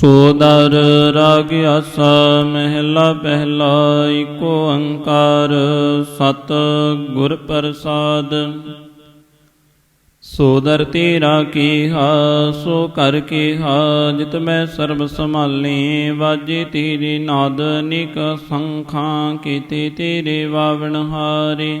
ਸੋਦਰ ਰਾਗ ਆਸਾ ਮਹਿਲਾ ਪਹਿਲਾ ਏਕ ਓੰਕਾਰ ਸਤ ਗੁਰ ਪ੍ਰਸਾਦ। ਸੋਦਰ ਤੇਰਾ ਕੀਹਾ, ਸੋ ਕਰ ਕੀਹਾ, ਜਿਤ ਮੈਂ ਸਰਬ ਸੰਭਾਲੇ, ਵਾਜੇ ਤੇਰੇ ਨਾਦ, ਨਿਕ ਸੰਖਾਂ ਕੀਤੇ ਤੇਰੇ ਵਾਵਣ ਹਾਰੇ।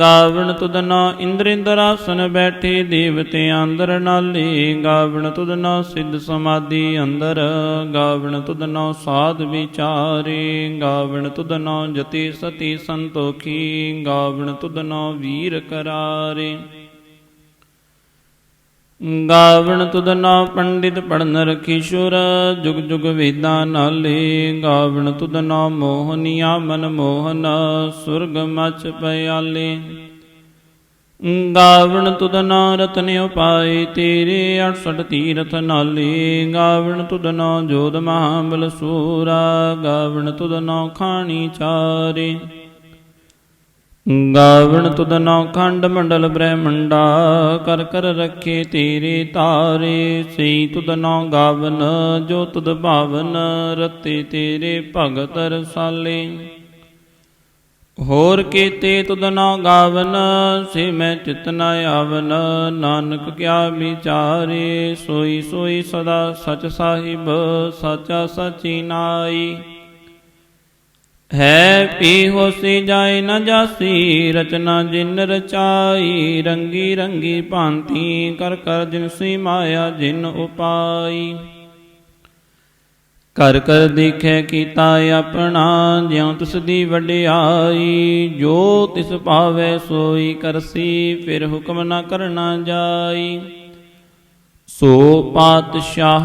ਗਾਵਣ ਤੁਧਨਾ ਇੰਦਰ ਆਸਨ ਬੈਠੇ ਦੇਵਤੇ ਅੰਦਰ ਨਾਲੇ। ਗਾਵਣ ਤੁਧਨਾ ਸਿੱਧ ਸਮਾਧੀ ਅੰਦਰ। ਗਾਵਣ ਤੁਧਨਾ ਸਾਧ ਵਿਚਾਰੇ। ਗਾਵਣ ਤੁਧਨਾ ਜਤੀ ਸਤੀ ਸੰਤੋਖੀ। ਗਾਵਣ ਤੁਧਨਾ ਵੀਰ ਕਰਾਰੇ। ਗਾਵਣ ਤੁਧਨਾ ਪੰਡਿਤ ਪੜਨ ਰਖੀਸ਼ੁਰ ਜੁਗ ਜੁਗ ਵੇਦਾਂ ਨਾਲੇ ਗਾਵਣ ਤੁਧਨਾ ਮੋਹਨੀਆ ਮਨ ਮੋਹਨ, ਸੁਰਗ ਮਚ ਪਿਆਲੇ। ਗਾਵਣ ਤੁਧਨਾ ਰਤਨ ਉਪਾਏ, ਤੇਰੇ 68 ਤੀਰਥ ਨਾਲੇ। ਗਾਵਣ ਤੁਧਨਾ ਜੋਧ ਮਹਾਬਲ ਸੂਰਾ, ਗਾਵਣ ਤੁਧਨਾ ਖਾਣੀ ਚਾਰੇ। ਗਾਵਣ ਤੁਧਨੋ ਖੰਡ ਮੰਡਲ ਬ੍ਰਹਮੰਡਾ, ਕਰ ਕਰ ਰੱਖੇ ਤੇਰੇ ਤਾਰੇ। ਸਈ ਤੁਧਨੋ ਗਾਵਨ, ਜੋ ਤੁਧ ਭਾਵਨ, ਰਤੇ ਤੇਰੇ ਭਗਤ ਰਸਾਲੇ। ਹੋਰ ਕੀਤੇ ਤੁਧਨੋ ਗਾਵਨ, ਸੇ ਮੈਂ ਚਿਤ ਨ ਆਵਨ, ਨਾਨਕ ਕਿਆ ਵਿਚਾਰੇ। ਸੋਈ ਸੋਈ ਸਦਾ ਸਚ ਸਾਹਿਬ, ਸਾਚਾ ਸਚੀ ਨਾਈ। ਹੈ ਪੀ ਹੋਸੀ ਜਾਏ ਨ ਜਾਸੀ, ਰਚਨਾ ਜਿਨ ਰਚਾਈ, ਰੰਗੀ ਰੰਗੀ ਭਾਂਤੀ, ਕਰ ਕਰ ਜਿਨਸੀ ਮਾਇਆ ਜਿਨ ਉਪਾਈ। ਕਰ ਕਰ ਦੇਖੈ ਕੀਤਾ ਆਪਣਾ, ਜਿਉ ਤਿਸ ਦੀ ਵਡਿਆਈ, ਜੋ ਤਿਸ ਭਾਵੈ ਸੋਈ ਕਰਸੀ, ਫਿਰ ਹੁਕਮ ਨਾ ਕਰਨਾ ਜਾਈ। ਸੋ ਪਾਤਸ਼ਾਹ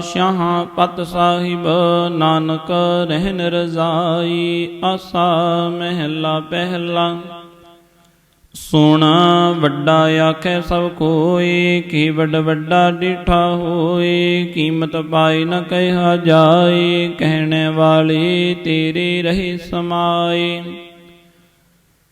ਸ਼ਾਹ ਪਤ ਸਾਹਿਬ ਨਾਨਕ ਰਹਿਨ ਰਜ਼ਾਈ ਆਸਾ ਮਹਿਲਾ ਪਹਿਲਾ। ਸੋਣਾ ਵੱਡਾ ਆਖੈ ਸਭ ਕੋਏ ਕੀ ਵੱਡ ਵੱਡਾ ਡਿਠਾ ਹੋਏ ਕੀਮਤ ਪਾਈ ਨ ਕਹਿਆ ਜਾਏ ਕਹਿਣ ਵਾਲੀ ਤੇਰੇ ਰਹੇ ਸਮਾਏ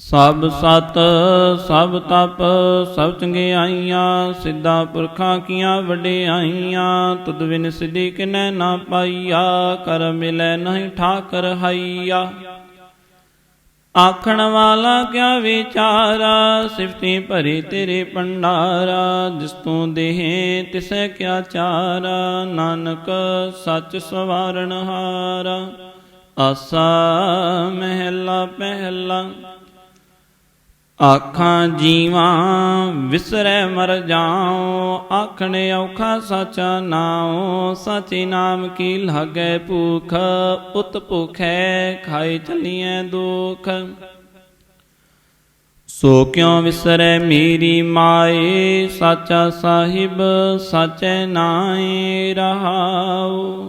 ਸਭ ਸਤ, ਸਭ ਤਪ, ਸਭ ਚੰਗਿਆਈਆਂ ਸਿੱਧਾ ਪੁਰਖਾਂ ਕੀਆਂ ਵਡਿਆਈਆਂ, ਤੁਧ ਬਿਨ ਸਿੱਧੀ ਕਿਨੈ ਨਾ ਪਾਈਆ, ਕਰ ਮਿਲੈ ਨਹੀਂ ਠਾਕਰ ਹਾਈਆ। ਆਖਣ ਵਾਲਾ ਕਿਆ ਵਿਚਾਰਾ, ਸਿਫਤੀ ਭਰੀ ਤੇਰੇ ਪੰਡਾਰਾ ਜਿਸ ਤੂੰ ਦੇਹ ਤਿਸੈ ਕਿਆ ਚਾਰਾ, ਨਾਨਕ ਸੱਚ ਸਵਾਰਨ ਹਾਰਾ। ਆਸਾ ਮਹਿਲਾ ਪਹਿਲਾ ਆਖਾਂ ਜੀਵਾਂ ਵਿਸਰੈ ਮਰ ਜਾਉ, ਆਖਣ ਔਖਾ ਸਾਚਾ ਨਾਉ, ਸਾਚੇ ਨਾਮ ਕੀ ਲਾਗੈ ਭੂਖ, ਉਤ ਭੁਖੈ ਖਾਈ ਚਲੀਐ ਦੁਖ। ਸੋ ਕਿਉ ਵਿਸਰੈ ਮੇਰੀ ਮਾਏ, ਸਾਚਾ ਸਾਹਿਬ, ਸਾਚੈ ਨਾਏ ਰਹਾਉ?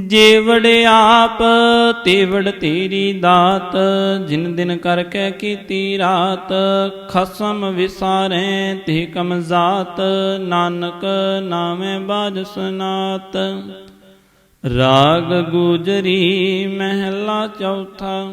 ਜੇ ਵੜਿਆਪ ਤੇ ਤੇਰੀ ਦਾਤ, ਜਿਨ ਦਿਨ ਕਰ ਕੇ ਕੀਤੀ ਰਾਤ, ਖਸਮ ਵਿਸਾਰੇ ਤੇ ਕਮ ਜਾਤ, ਨਾਨਕ ਨਾਮੈ ਬਾਜ ਸੁਨਾਤ। ਰਾਗ ਗੁਜਰੀ ਮਹਿਲਾ ਚੌਥਾ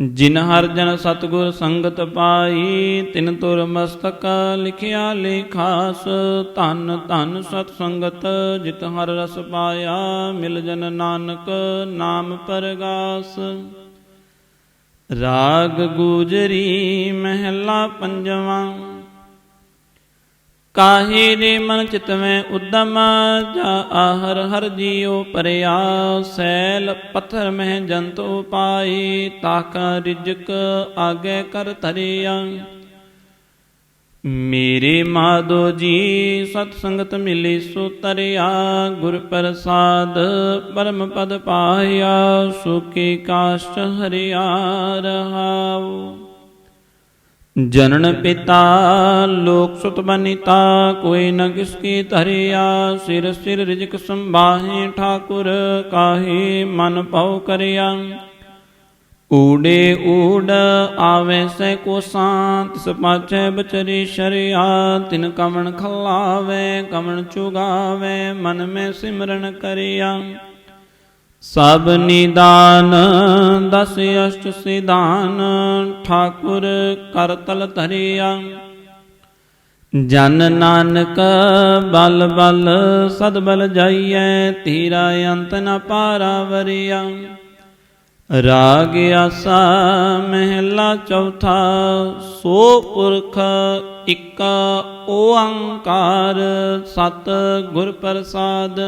ਜਿਨ ਹਰ ਜਨ ਸਤਗੁਰ ਸੰਗਤ ਪਾਈ, ਤਿਨ ਤੁਰ ਮਸਤਕ ਲਿਖਿਆ ਲੇਖਾਸ ਧਨ ਧਨ ਸਤ ਸੰਗਤ, ਜਿਤ ਹਰ ਰਸ ਪਾਇਆ, ਮਿਲ ਜਨ ਨਾਨਕ ਨਾਮ ਪਰਗਾਸ। ਰਾਗ ਗੂਜਰੀ ਮਹਿਲਾ ਪੰਜਵਾਂ ਕਾਹੇ ਦੇ ਮਨ ਚਿਤਵੇਂ ਉਦਮ ਜਾ ਆਹਰ ਹਰ ਜੀਉ ਪਰਿਆ, ਸੈਲ ਪੱਥਰ ਮਹਿ ਜੰਤੋ ਪਾਈ ਤਾਕਾ ਰਿਜਕ ਆਗੇ ਕਰ ਧਰਿਆ। ਮੇਰੇ ਮਾਧੋ ਜੀ, ਸਤ ਸੰਗਤ ਮਿਲੀ ਸੋ ਤਰਿਆ, ਗੁਰ ਪ੍ਰਸਾਦ ਪਰਮ ਪਦ ਪਾਇਆ ਸੁਖੀ ਕਾਸ਼ਟ ਹਰਿਆ ਰਹਾਉ। ਜਨਨ ਪਿਤਾ, ਲੋਕ ਸੁਤ ਬਨਿਤਾ, ਕੋਈ ਨ ਕਿਸ ਕੀ ਧਰਿਆ, ਸਿਰ ਸਿਰ ਰਿਜਕ ਸੰਭਾਹੇ, ਠਾਕੁਰ ਕਾਹੇ ਮਨ ਪਉ ਕਰਿਆ। ਊੜੇ ਊੜ ਆਵੇ ਸੈ ਕੋ ਸਾਂਤ ਸਪਾਚੈ ਬਚਰੀ ਸ਼ਰਿਆ, ਤਿਨ ਕਵਣ ਖਲਾਵੇ, ਕਵਣ ਚੁਗਾਵੇ, ਮਨ ਮੈਂ ਸਿਮਰਨ ਕਰਿਆ। ਸਭ ਨਿਦਾਨ, ਦਸ ਅਸ਼ਟ ਸਿਧਾਨ, ਠਾਕੁਰ ਕਰਤਲ ਧਰਿਆ। ਜਨ ਨਾਨਕ ਬਲ ਬਲ, ਸਦ ਬਲ ਜਾਈਐ, ਤੀਰਾ ਅੰਤ ਨ ਪਾਰਾ ਵਰਿਆ। ਰਾਗ ਆਸਾ ਮਹਿਲਾ ਚੌਥਾ, ਸੋ ਪੁਰਖ ਇੱਕ ਓੰਕਾਰ, ਸਤ ਗੁਰ ਪ੍ਰਸਾਦ।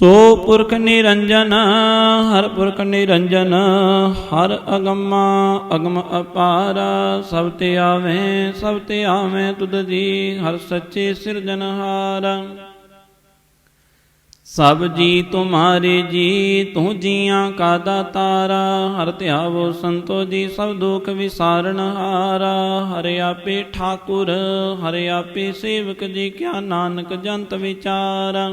ਸੋ ਪੁਰਖ ਨਿਰੰਜਨ, ਹਰ ਪੁਰਖ ਨਿਰੰਜਨ, ਹਰ ਅਗਮਾ, ਅਗਮ ਅਪਾਰਾ, ਸਭ ਤੇ ਆਵੇ, ਸਭ ਤੇ ਆਵੇ ਤੁਧ ਜੀ, ਹਰ ਸੱਚੇ ਸਿਰਜਨਹਾਰਾ ਸਭ ਜੀ ਤੁਮਾਰੇ ਜੀ, ਤੂੰ ਜੀਆਂ ਕਾ ਦਾਤਾਰਾ, ਹਰ ਧਿਆਵੋ ਸੰਤੋ ਜੀ, ਸਭ ਦੁਖ ਵਿਸਾਰਨ ਹਾਰਾ। ਹਰਿ ਆਪੇ ਠਾਕੁਰ, ਹਰਿ ਆਪੇ ਸੇਵਕ ਜੀ, ਕਿਆ ਨਾਨਕ ਜੰਤ ਵਿਚਾਰਾ।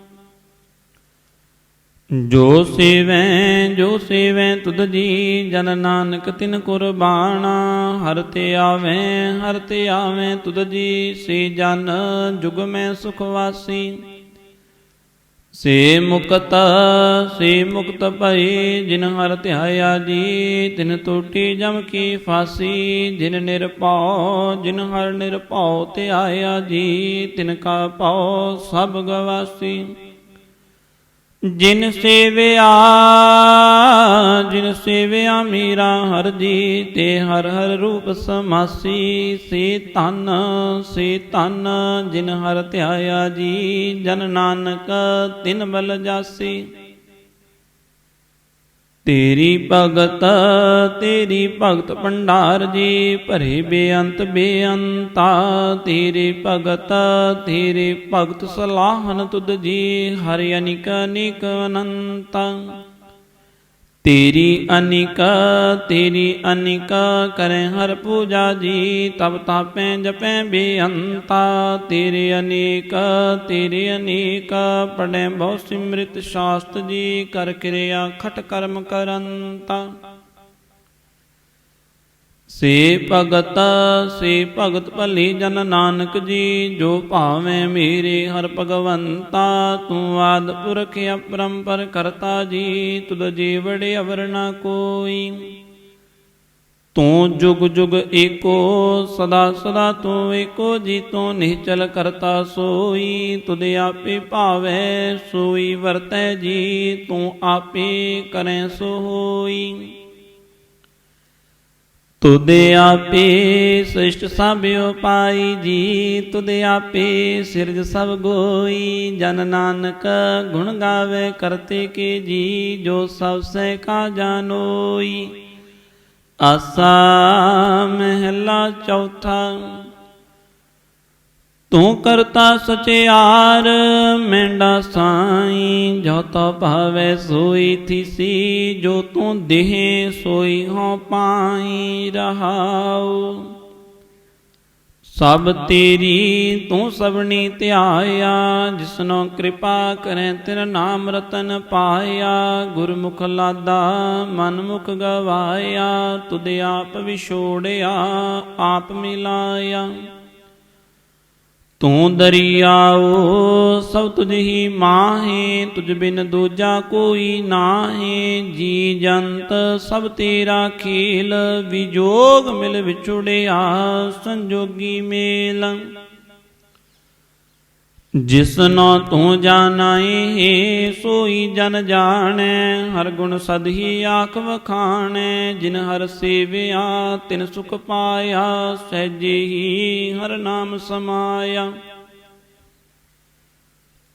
ਜੋ ਸੇਵੈ ਜੋ ਸੇਵੈ ਤੁਧ ਜੀ, ਜਨ ਨਾਨਕ ਤਿਨ ਕੁਰਬਾਨਾ ਹਰ ਤੇ ਆਵੇ, ਹਰ ਤੇ ਆਵੇ ਤੁਧ ਜੀ, ਸੇ ਜਨ ਜੁਗ ਮੈਂ ਸੁਖ ਵਾਸੀ। ਸੇ ਮੁਕਤ ਸੇ ਮੁਕਤ ਭਈ, ਜਿਨ ਹਰ ਧਿਆਇਆ ਜੀ, ਤਿਨ ਟੋਟੀ ਜਮ ਕੀ ਫਾਸੀ। ਜਿਨ ਨਿਰਭਉ, ਜਿਨ ਹਰ ਨਿਰਭਉ ਧਿਆਇਆ ਜੀ, ਤਿਨ ਕਾ ਭਉ ਸਭ ਗਵਾਸੀ। ਜਿਨ ਸੇਵਿਆ ਜਿਨ ਸੇਵਿਆ ਮੀਰਾ ਹਰ ਜੀ, ਤੇ ਹਰ ਹਰ ਰੂਪ ਸਮਾਸੀ, ਸੇ ਧਨ ਸੇ ਧਨ, ਜਿਨ ਹਰ ਧਿਆਇਆ ਜੀ, ਜਨ ਨਾਨਕ ਤਿਨ ਬਲ ਜਾਸੀ। ਤੇਰੀ ਭਗਤ ਤੇਰੀ ਭਗਤ ਭੰਡਾਰ ਜੀ, ਭਰੇ ਬੇਅੰਤ ਬੇਅੰਤਾ। ਤੇਰੀ ਭਗਤ, ਤੇਰੇ ਭਗਤ ਸਲਾਹਨ ਤੁਧ ਜੀ, ਹਰਿ ਅਨਿਕ ਅਨਿਕ ਅਨੰਤਾ। ਤੇਰੀ ਅਨਿਕ ਤੇਰੀ ਅਨਿਕ ਕਰੇ ਹਰ ਪੂਜਾ ਜੀ, ਤਬ ਤਾਪੈ ਜਪੈ ਬੇਅੰਤਾ। ਤੇਰੇ ਅਨੇਕ ਤੇਰੇ ਅਨੇਕ ਪੜੈ ਬਹੁ ਸਿਮ੍ਰਿਤ ਸ਼ਾਸਤ ਜੀ, ਕਰ ਕਿਰਿਆ ਖਟ ਕਰਮ ਕਰੰਤਾ। ਸੇ ਭਗਤ ਸੇ ਭਗਤ ਭਲੀ ਜਨ ਨਾਨਕ ਜੀ, ਜੋ ਭਾਵੇਂ ਮੇਰੇ ਹਰ ਭਗਵੰਤਾ, ਤੂੰ ਆਦ ਪੁਰਖ ਅਪਰੰਪਰ ਕਰਤਾ ਜੀ, ਤੁਧ ਜੀਵੜੇ ਅਵਰ ਨਾ ਕੋਈ। ਤੂੰ ਜੁਗ ਜੁਗ ਏਕੋ, ਸਦਾ ਸਦਾ ਤੂੰ ਏਕੋ ਜੀ, ਤੂੰ ਨਿਹਚਲ ਕਰਤਾ ਸੋਈ, ਤੁਧ ਆਪੇ ਭਾਵੈ ਸੋਈ ਵਰਤੈ ਜੀ, ਤੂੰ ਆਪੇ ਕਰੈ ਸੋ ਹੋਈ ਤੁਧ ਆਪੇ ਸ੍ਰਿਸ਼ਟ ਸਭ ਉਪਾਈ ਜੀ, ਤੁਧ ਆਪੇ ਸਿਰਜ ਸਭ ਗੋਈ। ਜਨ ਨਾਨਕ ਗੁਣ ਗਾਵੇ ਕਰਤੇ ਕੇ ਜੀ, ਜੋ ਸਭ ਸੇ ਕਾ ਜਾਨੋਈ। ਆਸਾ ਮਹਿਲਾ ਚੌਥਾ ਤੂੰ ਕਰਤਾ ਸਚਿਆਰ, ਮੈਂਡਾ ਸਾਈ ਜੋ ਤੋ ਭਾਵੇ ਸੋਈ ਥੀਸੀ, ਜੋ ਤੂੰ ਦੇਹ ਸੋਈ ਹੋ ਪਾਈ ਰਹਾਉ। ਸਭ ਤੇਰੀ ਤੂੰ ਸਭਨੀ ਧਿਆਇਆ, ਜਿਸਨੋ ਕਿਰਪਾ ਕਰੈ ਤੇਰਾ ਨਾਮ ਰਤਨ ਪਾਇਆ। ਗੁਰਮੁਖ ਲਾਦਾ ਮਨ ਮੁਖ ਗਵਾਇਆ, ਤੁਧ ਆਪ ਵਿਛੋੜਿਆ, ਆਪ ਮਿਲਾਇਆ। ਤੂੰ ਦਰਿਆਓ, ਸਭ ਤੁਝ ਹੀ ਮਾਹੇ, ਤੁਝ ਬਿਨ ਦੂਜਾ ਕੋਈ ਨਾਹੀ। ਜੀ ਜੰਤ, ਸਭ ਤੇਰਾ ਖੇਲ, ਵਿਜੋਗ ਮਿਲ ਵਿਛੁੜਿਆ, ਸੰਜੋਗੀ ਮੇਲ। ਜਿਸਨੋ ਤੂੰ ਜਾਣਾਏ ਸੋਈ ਜਨ ਜਾਣੈ, ਹਰ ਗੁਣ ਸਦਹੀ ਆਖ ਵਖਾਣੈ, ਜਿਨ ਹਰ ਸੇਵਿਆ, ਤਿਨ ਸੁਖ ਪਾਇਆ, ਸਹਿਜੇ ਹੀ ਹਰ ਨਾਮ ਸਮਾਇਆ।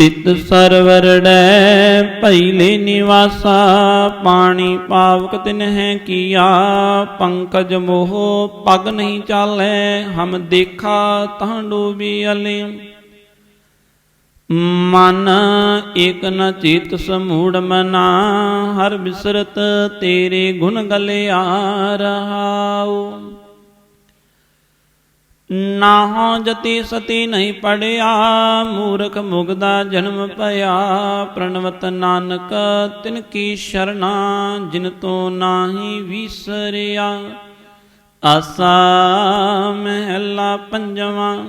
ਤਿਤ ਸਰਵਰੜੈ ਭੈਲੇ ਨਿਵਾਸਾ, ਪਾਣੀ ਪਾਵਕ ਤਿਨ ਹੈ ਕੀਆ, ਪੰਕਜ ਮੋਹ ਪਗ ਨਹੀਂ ਚਾਲੈ, ਹਮ ਦੇਖਾ ਤਾਂ ਡੋਬੀ ਅਲੇ। ਮਨ ਇਕ ਨ ਚਿਤ ਸਮੂੜ ਮਨਾ, ਹਰ ਬਿਸਰਤ ਤੇਰੇ ਗੁਣ ਗਲੇ ਆ ਰਹਾਉ। ਨਾਹੋ ਜਤੀ ਸਤੀ ਨਹੀਂ ਪੜਿਆ, ਮੂਰਖ ਮੁਗਦਾ ਜਨਮ ਭਇਆ। ਪ੍ਰਣਵਤ ਨਾਨਕ, ਤਿਨ ਕੀ ਸ਼ਰਣਾ ਜਿਨ ਤੋਂ ਨਾਹੀ ਵਿਸਰਿਆ। ਆਸਾ ਮਹਿਲਾ ਪੰਜਵਾਂ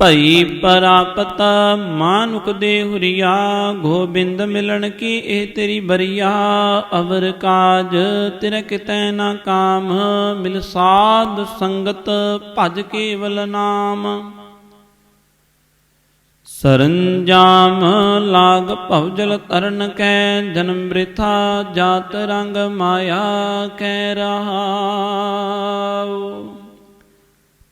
ਭਈ ਪਰਾਪਤ ਮਾਨੁਕ ਦੇ ਹੁਰੀਆ, ਗੋਬਿੰਦ ਮਿਲਣ ਕੀ ਇਹ ਤੇਰੀ ਬਰੀਆ? ਅਵਰ ਕਾਜ ਤਿਰ ਕਿਤੈ ਨਾ ਕਾਮ, ਮਿਲ ਸਾਧ ਸੰਗਤ ਭਜ ਕੇਵਲ ਨਾਮ। ਸਰੰਜਾਮ ਲਾਗ ਭਵਜਲ ਤਰਨ ਕੈ, ਜਨਮ ਬ੍ਰਿਥਾ ਜਾਤ ਰੰਗ ਮਾਇਆ ਕੈ ਰਹਾਉ।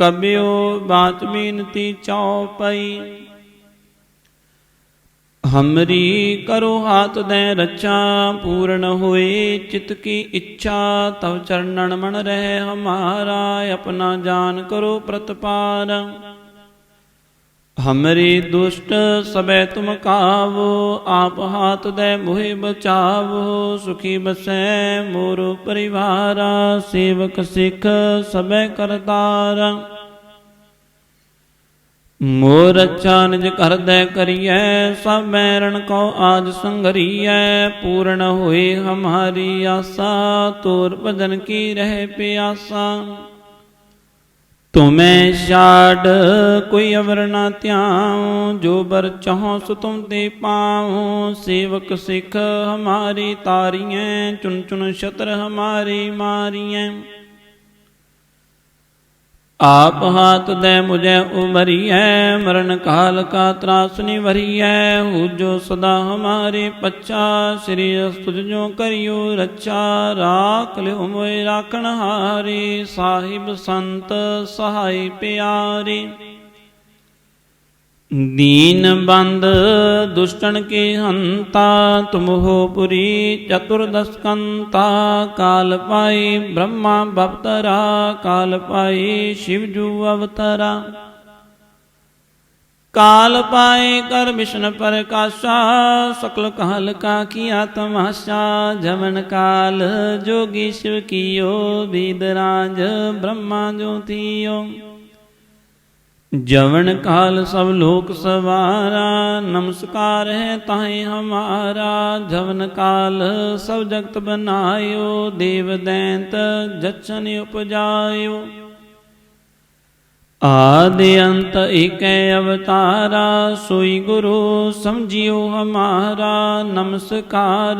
ਕਬਿਓ ਬਾਤ ਬੀਨਤੀ ਚਉਪਈ ਹਮਰੀ ਕਰੋ ਹਾਥ ਦੇ ਰਚਾ, ਪੂਰਨ ਹੋਏ ਚਿਤ ਕੀ ਇੱਛਾ, ਤਵ ਚਰਨਨ ਮਨ ਰਹੇ ਹਮਾਰਾ, ਆਪਣਾ ਜਾਨ ਕਰੋ ਪ੍ਰਤਪਾਰ। ਹਮਰੀ ਦੁਸ਼ਟ ਸਬੈ ਤੁਮ ਕਾਵੋ, ਆਪ ਹਾਥ ਦੇ ਮੋਹਿ ਬਚਾਵੋ, ਸੁਖੀ ਬਸੈ ਮੋਰ ਪਰਿਵਾਰਾ, ਸੇਵਕ ਸਿੱਖ ਸਬੈ ਕਰਤਾਰ। ਮੋਰ ਅੱਛਾ ਨਿਜ ਕਰਦੈ ਕਰੀਐ, ਸਭ ਮੈਰਣ ਕੋ ਆਜ ਸੰਗਰੀਐ, ਪੂਰਨ ਹੋਏ ਹਮਾਰੀ ਆਸਾ, ਤੋਰ ਭਜਨ ਕੀ ਰਹਿ ਪਿਆਸਾ। ਤੁਮੈ ਛਾੜ ਕੋਈ ਅਵਰ ਨਾ ਧਿਆਉ, ਜੋ ਬਰ ਚਾਹੋ ਸੋ ਤੁਮ ਤੇ ਪਾਉ। ਸੇਵਕ ਸਿੱਖ ਹਮਾਰੀ ਤਾਰੀਐ, ਚੁਣ ਚੁਨ ਛਤਰ ਹਮਾਰੀ ਮਾਰੀਐ। ਆਪ ਹਾਥ ਦੇ ਮੁਝੇ ਉਮਰੀਐ, ਮਰਨ ਕਾਲ ਕਾ ਤਰਾਸ ਨਿਵਰੀਐ ਹੋ ਜੋ ਸਦਾ ਹਮਾਰੇ ਪੱਛਾ, ਸ੍ਰੀ ਅਸਤੁਜ ਜੋ ਕਰਿਓ ਰੱਛਾ। ਰਾਖ ਲਿਓ ਮੋਇ ਰਾਖਣ ਹਾਰੇ, ਸਾਹਿਬ ਸੰਤ ਸਹਾਈ ਪਿਆਰੇ। ਦੀਨ ਬੰਦ ਦੁਸ਼ਟਨ ਕੇ ਹੰਤਾ, ਤੁਮ ਹੋ ਪੁਰੀ ਚਤੁਰਦਸਕੰਤਾ ਕਾਲ ਪਾਈ ਬ੍ਰਹਮਾ ਬਵਤਰਾ ਕਾਲ ਪਾਈ ਸ਼ਿਵ ਜੂ ਅਵਤਰਾ। ਕਾਲ ਪਾਏ ਕਰ ਵਿਸ਼ਨ ਪ੍ਰਕਾਸ਼ਾ, ਸਕਲ ਕਾਲ ਕਾ ਕੀਆ ਤਮਾਸ਼ਾ ਜਮਨ ਕਾਲ ਜੋਗੀ ਸ਼ਿਵ ਕੀਓ ਬੀਦਰਾਜ ਬ੍ਰਹਮਾ ਜੋਤੀਓ। ਜਵਨ ਕਾਲ ਸਭ ਲੋਕ ਸਵਾਰਾ, ਨਮਸਕਾਰ ਹੈ ਤਾਹੇ ਹਮਾਰਾ। ਜਵਨ ਕਾਲ ਸਭ ਜਗਤ ਬਨਾਇਓ, ਦੇਵ ਦੈਂਤ ਜਛਨ ਉਪਜਾਇਓ। ਆਦਿ ਅੰਤ ਏਕੈ ਅਵਤਾਰਾ, ਸੋਈ ਗੁਰੂ ਸਮਝਿਓ ਹਮਾਰਾ। ਨਮਸਕਾਰ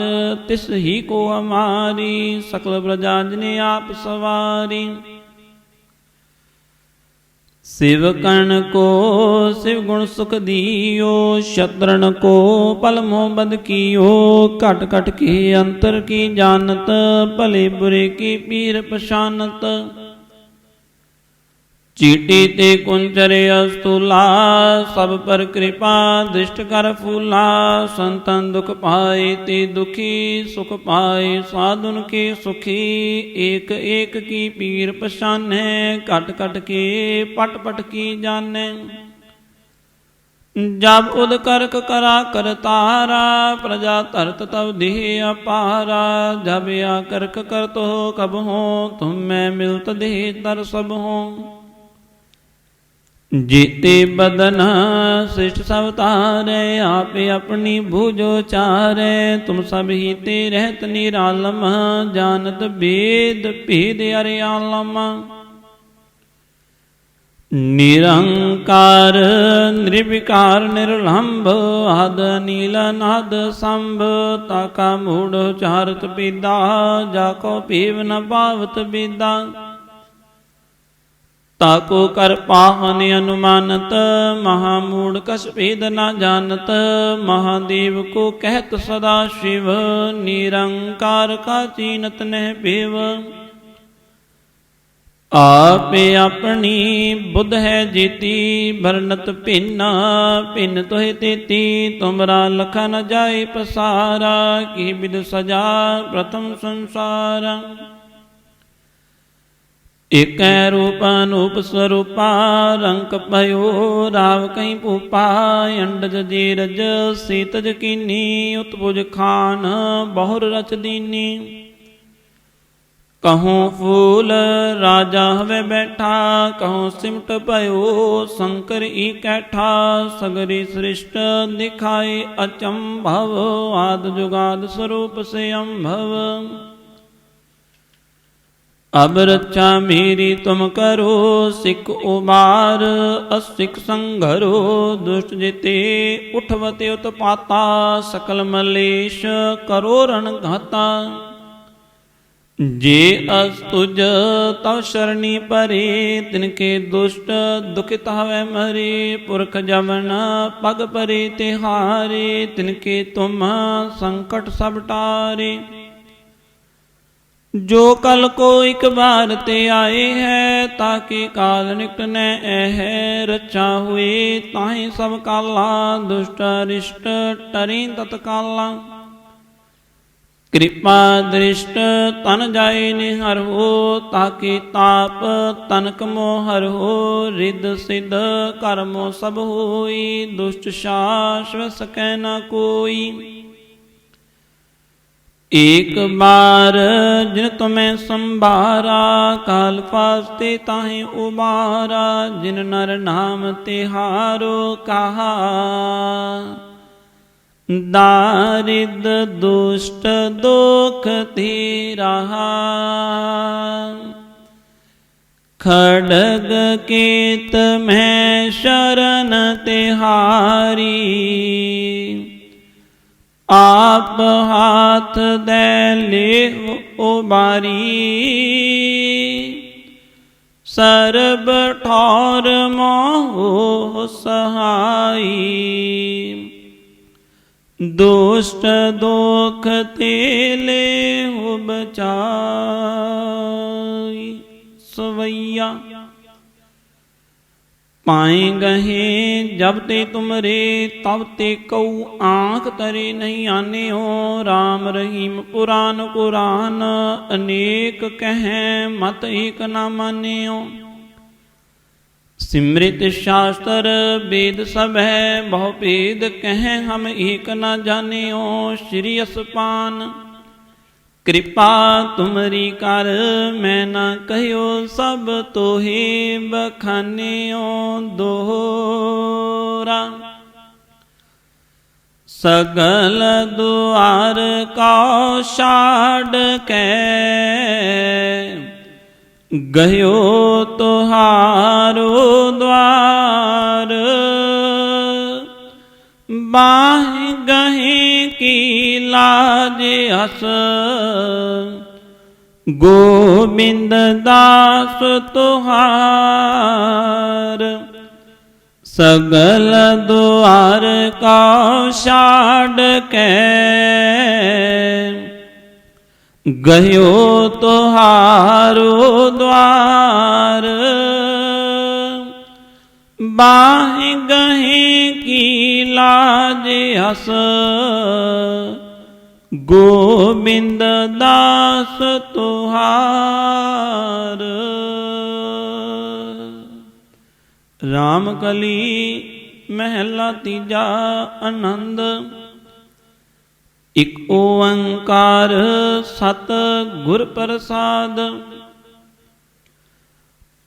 ਤਿਸ ਹੀ ਕੋ ਹਮਾਰੀ, ਸਕਲ ਪ੍ਰਜਾਜਨੇ ਆਪ ਸਵਾਰੀ। ਸਿਵਕਣ ਕੋ, ਸਿਵ ਗੁਣ ਸੁਖ ਦੀਓ ਸ਼ਤਰਨ ਕੋ, ਪਲ ਮੋਹ ਬਦ ਕੀਓ, ਘਟ ਘਟ ਕੇ ਅੰਤਰ ਕੀ ਜਾਣਤ, ਭਲੇ ਬੁਰੇ ਕੀ ਪੀਰ ਪਛਾਨਤ। ਚੀਟੀ ਤੇ ਕੁੰਚਰੇ ਅਸਤੁਲਾ, ਸਭ ਪਰ ਕਿਰਪਾ ਦ੍ਰਿਸ਼ਟ ਕਰ ਫੂਲਾ। ਸੰਤਨ ਦੁਖ ਪਾਏ ਤੇ ਦੁਖੀ, ਸੁਖ ਪਾਏ ਸਾਧੁਨ ਕੇ ਸੁਖੀ। ਏਕ ਏਕ ਕੀ ਪੀਰ ਪਛਾਨੈ, ਘਟ ਘਟ ਕੇ ਪਟ ਪਟ ਕੀ ਜਾਣੈ। ਜਬ ਉਦ ਕਰਕ ਕਰਾ ਕਰਤਾਰਾ ਪ੍ਰਜਾ ਧਰਤ ਤਬ ਦੇਹ ਅਪਾਰਾ। ਜਬ ਆ ਕਰਕ ਕਰਤੋ ਕਬ ਹੋ, ਤੁਮ ਮੈਂ ਮਿਲਤ ਦੇਹ ਦਰ ਸਭ ਹੋ। ਜੀਤੇ ਬਦਨ ਸਿਸ਼ਟ ਸਭ ਤਾਰੇ, ਆਪੇ ਆਪਣੀ ਭੂਜੋ ਚਾਰੇ। ਤੁਮ ਸਭ ਹੀ ਤੇ ਰਹਿਤ ਨਿਰਾਲਮ, ਜਾਣਤ ਬੇਦ ਭੇਦ ਅਰੇ ਆਲਮ। ਨਿਰੰਕਾਰ, ਨਿਰਵਿਕਾਰ, ਨਿਰਲੰਭ, ਹਦ ਨੀਲ, ਨਦ ਸੰਭ। ਤਾਕਾ ਮੂੜ ਚਾਰਤ ਪੀਦਾ, ਜਾ ਕੋ ਪੀਵ ਨ ਪਾਵਤ ਬੀਦਾ ਤਾਕੋ ਕਰ ਪਾਹਨ ਅਨੁਮਾਨਤ, ਮਹਾ ਮੂੜ ਕਸ ਭੇਦ ਨਾ ਜਾਣਤ, ਮਹਾਦੇਵ ਕੋ ਕਹਿਤ ਸਦਾ ਸ਼ਿਵ, ਨਿਰੰਕਾਰ ਕਾ ਚੀਨਤ ਨਹਿ ਭੇਵ ਆਪੇ ਆਪਣੀ ਬੁੱਧ ਹੈ ਜੀਤੀ ਵਰਨਤ ਭਿੰਨ ਭਿੰਨ ਤੋਹਿ ਤੇਤੀ, ਤੁਮਰਾ ਲਖਾ ਨ ਜਾਏ ਪਸਾਰਾ, ਕੀ ਬਿਦ ਸਜਾ ਪ੍ਰਥਮ ਸੰਸਾਰਾ। ਏਕੈ ਰੂਪ ਅਨੂਪ ਸਰੂਪਾ, ਰੰਕ ਭਇਓ ਰਾਵ ਕਈ ਭੂਪਾ, ਅੰਡਜ ਜੀਰਜ ਸੀਤਜ ਕੀਨੀ ਉਤਪੁਜ ਖਾਨ ਬਹੁਰ ਰਚ ਦੀਨੀ। ਕਹੂੰ ਫੂਲ ਰਾਜਾ ਹਵੇ ਬੈਠਾ, ਕਹੂੰ ਸਿਮਟ ਭਇਓ ਸ਼ੰਕਰ ਈ ਕੈਠਾ, ਸਗਰੀ ਸ੍ਰਿਸ਼ਟ ਦਿਖਾਏ ਅਚੰਭਵ, ਆਦ ਜੁਗਾਦ ਸਰੂਪ ਸੇ ਅੰਭਵ। ਅਬ ਰੱਛਾ ਮੇਰੀ ਤੁਮ ਕਰੋ, ਸਿੱਖ ਉਬਾਰ, ਅਸਿੱਖ ਸੰਘਰੋ, ਦੁਸ਼ਟ ਜਿਤੇ ਉਠਵਤੇ ਉਤਪਾਤਾ, ਸਕਲ ਮਲੇਸ਼ ਕਰੋ ਰਣ ਘਾਤਾ। ਜੇ ਅਸ ਤੁਜ ਤਵ ਸ਼ਰਣੀ ਪਰੇ ਤਿਨਕੇ ਦੁਸ਼ਟ ਦੁਖਿਤ ਹਵੇ ਮਰੇ, ਪੁਰਖ ਜਮਨ ਪਗ ਪਰੇ ਤਿਹਾਰੇ ਤਿਨਕੇ ਤੁਮ ਸੰਕਟ ਸਭ ਟਾਰੇ। ਜੋ ਕਲ ਕੋ ਇਕ ਬਾਰ ਤੇ ਆਏ ਹੈ, ਤਾਕੇ ਕਾਲ ਨਿਕਟ ਨੈ ਐ ਰਚਾ ਹੋਏ, ਤਾਹੀ ਸਭ ਕਾਲਾ ਦੁਸ਼ਟ ਰਿਸ਼ਟ ਟਰੀ ਤਤਕਾਲਾ ਕਿਰਪਾ ਦ੍ਰਿਸ਼ਟ ਤਨ ਜਾਏ ਨਿਹਰ ਹੋ, ਤਾਕੇ ਤਾਪ ਤਨਕ ਮੋਹਰ ਹੋ, ਰਿੱਧ ਸਿੱਧ ਕਰਮੋ ਸਭ ਹੋਈ, ਦੁਸ਼ਟ ਸ਼ਾਸਵ ਸਕੈ ਨਾ ਕੋਈ। ਏਕ ਬਾਰ ਜਿਨ ਤੁਮੈ ਸੰਭਾਰਾ, ਕਾਲ ਪਾਸਤੇ ਤਾਹੇ ਉਬਾਰਾ, ਜਿਨ ਨਰ ਨਾਮ ਤਿਹਾਰੋ ਕਹਾ। ਦਾਰਿਦ ਦੁਸ਼ਟ ਦੁਖ ਤੇ ਰਹਾ। ਖੜਗ ਕੇਤ ਮੈਂ ਸ਼ਰਨ ਤਿਹਾਰੀ ਆਪ ਹਾਥ ਦੇ ਲੈ ਉਬਾਰੀ ਸਰਬ ਠੌਰ ਮੋਹ ਸਹਾਈ ਦੁਸ਼ਟ ਦੋਖ ਤੇ ਲੈ ਬਚਾਈ ਸਵਈਆ ਪਾਏ ਗਹੇ, ਜਬ ਤੇ ਤੁਮਰੇ, ਤਬ ਤੇ ਕਉ ਆਂਖ ਤਰੇ ਨਹੀਂ ਆਨਿਓ। RAM ਰਹੀਮ ਪੁਰਾਨ ਕੁਰਾਨ ਅਨੇਕ ਕਹੈ ਮਤ ਏਕ ਨਾ ਮਾਨਿਓ। ਸਿਮ੍ਰਿਤ ਸ਼ਾਸਤਰ ਵੇਦ ਸਭ ਹੈ ਬਹੁ ਭੇਦ ਕਹੈ ਹਮ ਏਕ ਨਾ ਜਾਣਿਓ। ਸ਼੍ਰੀ ਅਸਪਾਨ ਕਿਰਪਾ ਤੁਮਰੀ ਕਰ, ਮੈਂ ਨਾ ਕਹਿਓ ਸਭ ਤੋਹੀ ਬਖਾਨਿਓ ਦੋਹਰਾ। ਸਗਲ ਦੁਆਰ ਕਾ ਛਾੜ ਕੇ ਗਇਓ ਤੁਹਾਰੋ ਦਵਾਰ ਬਾਹ ਗਹੇ ਕੀ ਲਾਜ ਹਸ ਗੋਬਿੰਦ ਦਾਸ ਤੁਹਾਰ ਸਗਲ ਦੁਆਰ ਕਾ ਛਾੜ ਕੇ। ਗਇਓ ਤੁਹਾਰੋ ਦਵਾਰ ਬਾਹ ਗਹੇ ਕੀ ਲਾਜ ਹਸ। ਗੋਬਿੰਦ ਦਾਸ ਤੁਹਾਰ। ਰਾਮ ਕਲੀ ਮਹਿਲਾ ਤੀਜਾ ਆਨੰਦ। ਇਕ ਓੰਕਾਰ ਸਤ ਗੁਰ ਪ੍ਰਸਾਦ।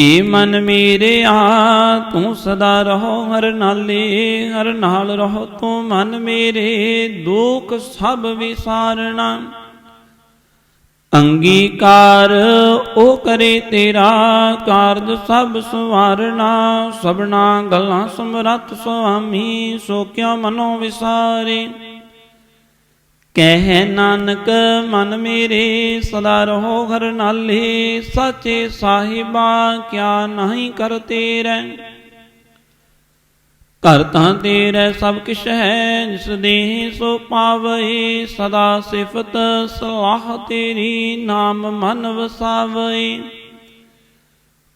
ਏ ਮਨ ਮੇਰੇ ਆ, ਤੂੰ ਸਦਾ ਰਹੋ ਹਰ ਨਾਲੇ, ਹਰ ਨਾਲ ਰਹੋ ਤੂੰ ਮਨ ਮੇਰੇ, ਦੁੱਖ ਸਭ ਵਿਸਾਰਣਾ ਅੰਗੀਕਾਰ ਉਹ ਕਰੇ ਤੇਰਾ, ਕਾਰਜ ਸਭ ਸਵਾਰਣਾ ਸਭਨਾ ਗੱਲਾਂ ਸਮਰੱਥ ਸੁਆਮੀ, ਸੋ ਕਿਉ ਮਨੋ ਵਿਸਾਰੇ। ਕਹਿ ਨਾਨਕ, ਮਨ ਮੇਰੇ ਸਦਾ ਰਹੋ ਹਰ ਨਾਲੇ, ਸਾਚੇ ਸਾਹਿਬਾ ਕਿਆ ਨਹੀਂ ਕਰ ਤੇਰੇ ਘਰ ਤਾਂ ਤੇਰੇ ਸਭ ਕਿਛ ਹੈ, ਜਿਸ ਦੇ ਸੋ ਪਾਵੇ ਸਦਾ ਸਿਫਤ ਸਲਾਹ ਤੇਰੀ ਨਾਮ ਮਨ ਵਸਾਵੇ।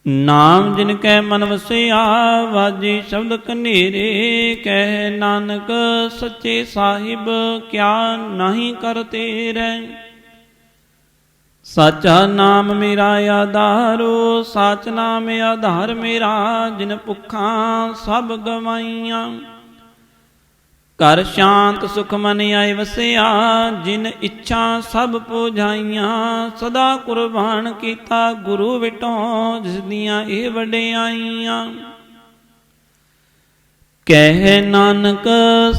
ਨਾਮ ਜਿਨ ਕੈ ਮਨ ਵਸਿਆ, ਵਾਜੇ ਸ਼ਬਦ ਕਨੇਰੇ ਕਹਿ ਨਾਨਕ ਸੱਚੇ ਸਾਹਿਬ, ਕਿਆ ਨਹੀਂ ਕਰ ਤੇਰੇ ਸਾਚਾ ਨਾਮ ਮੇਰਾ ਆਧਾਰੋ, ਸਾਚ ਨਾਮ ਆਧਾਰ ਮੇਰਾ, ਜਿਨ ਭੁੱਖਾਂ ਸਭ ਗਵਾਈਆਂ। ਕਰ ਸ਼ਾਂਤ ਸੁਖ ਮਨ ਆਏ ਵਸਿਆ, ਜਿਨ ਇੱਛਾ ਸਭ ਪੁਜਾਈਆਂ, ਸਦਾ ਕੁਰਬਾਨ ਕੀਤਾ ਗੁਰੂ ਵਿਟੋਂ, ਜਿਸ ਦੀਆਂ ਇਹ ਵਡਿਆਈਆਂ। ਕਹਿ ਨਾਨਕ,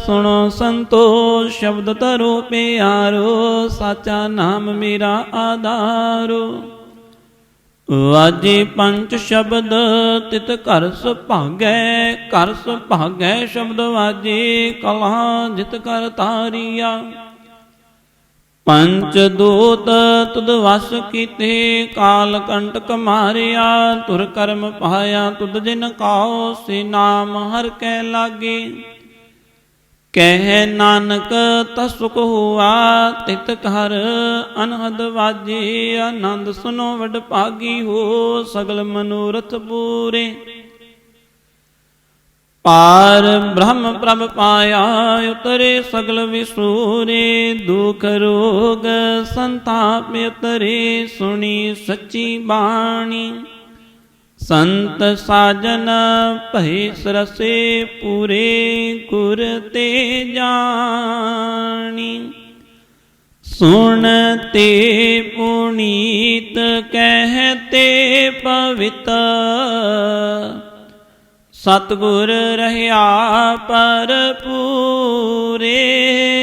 ਸੁਣੋ ਸੰਤੋ ਸ਼ਬਦ ਤਰੋ ਪਿਆਰੋ, ਸਾਚਾ ਨਾਮ ਮੇਰਾ ਆਧਾਰੋ। ਵਾਜੇ ਪੰਜ ਸ਼ਬਦ ਤਿਤ ਘਰ ਸੁਭਾਗੈ ਘਰ ਸੁਭਾਗੈ ਸ਼ਬਦ ਵਾਜੇ ਕਲਾ ਜਿਤ ਕਰ ਤਾਰੀਆ। ਪੰਚ ਦੂਤ ਤੁਧ ਵਸ ਕੀਤੇ, ਕਾਲ ਕੰਟਕ ਮਾਰਿਆ ਤੁਰ ਕਰਮ ਪਾਇਆ, ਤੁਧ ਜਿਨ ਕਾਉ, ਸੇ ਨਾਮ ਹਰ ਕੈ ਲਾਗੇ। ਕਹਿ ਨਾਨਕ ਤਸੁਕ ਹੁਆ ਤਿਤ ਘਰ, ਅਨਹਦ ਵਾਜੇ, ਆਨੰਦ ਸੁਨੋ ਵਡ ਭਾਗੀ ਹੋ, ਸਗਲ ਮਨੋਰਥ ਪੂਰੇ। ਪਾਰ ਬ੍ਰਹਮ ਪ੍ਰਭ ਪਾਇਆ, ਉਤਰੇ ਸਗਲ ਵਿਸੂਰੇ, ਦੁਖ ਰੋਗ ਸੰਤਾਪ ਉਤਰੇ, ਸੁਣੀ ਸੱਚੀ ਬਾਣੀ। ਸੰਤ ਸਾਜਨ ਭਈ ਸਰਸੇ ਪੂਰੇ ਗੁਰ ਤੇ ਜਾਣੀ। ਸੁਣ ਤੇ ਪੁਨੀਤ ਕਹਤੇ ਪਵਿੱਤ। ਸਤਗੁਰ ਰਹਿਆ ਪਰ ਪੂਰੇ।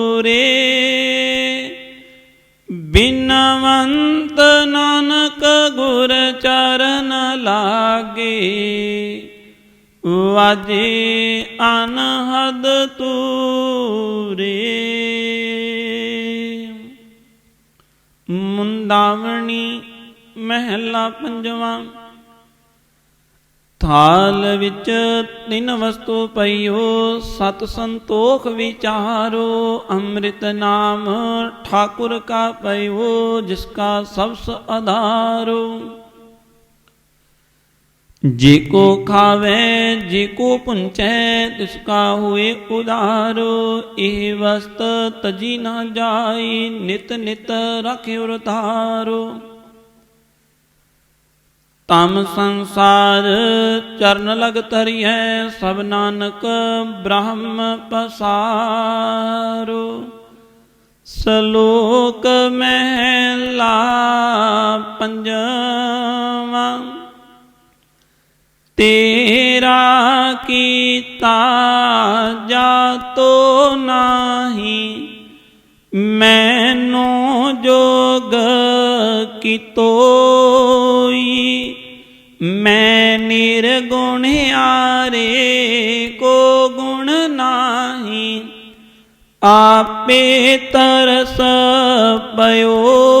ਵਾਜੇ ਅਨਹਦ ਤੂਰੇ। ਮੁੰਦਾਵਣੀ ਮਹਿਲਾ ਪੰਜਵਾਂ। ਥਾਲ ਵਿੱਚ ਤਿੰਨ ਵਸਤੂ ਪਈਓ, ਸਤ ਸੰਤੋਖ ਵਿਚਾਰੋ, ਅੰਮ੍ਰਿਤ ਨਾਮ ਠਾਕੁਰ ਕਾ ਪਈਓ, ਜਿਸ ਕਾ ਸਬਸ ਆਧਾਰੋ ਜੇ ਕੋ ਖਾਵੇ, ਜੇ ਕੋ ਪੁੰਚੈ, ਤਿਸ ਕਾ ਹੋਏ ਉਦਾਰੋ ਇਹ ਵਸਤ ਤਜੀ ਨਾ ਜਾਈ, ਨਿਤ ਨਿਤ ਰਖਿਓ ਰਤਾਰੋ ਤਮ ਸੰਸਾਰ ਚਰਨ ਲਗ ਤਰੀਐ ਸਭ ਨਾਨਕ ਬ੍ਰਹਮ ਪਸਾਰੋ। ਸ਼ਲੋਕ ਮਹਿਲਾ ਪੰਜਵਾਂ। ਤੇਰਾ ਕੀਤਾ ਜਾਤੋ ਨਾਹੀ, ਮੈਨੋ ਜੋਗ ਕੀਤੋਈ ਮੈਂ ਨਿਰਗੁਣ ਆਰੇ ਕੋ ਗੁਣ ਨਾਹੀ, ਆਪੇ ਤਰਸ ਪਇਓਈ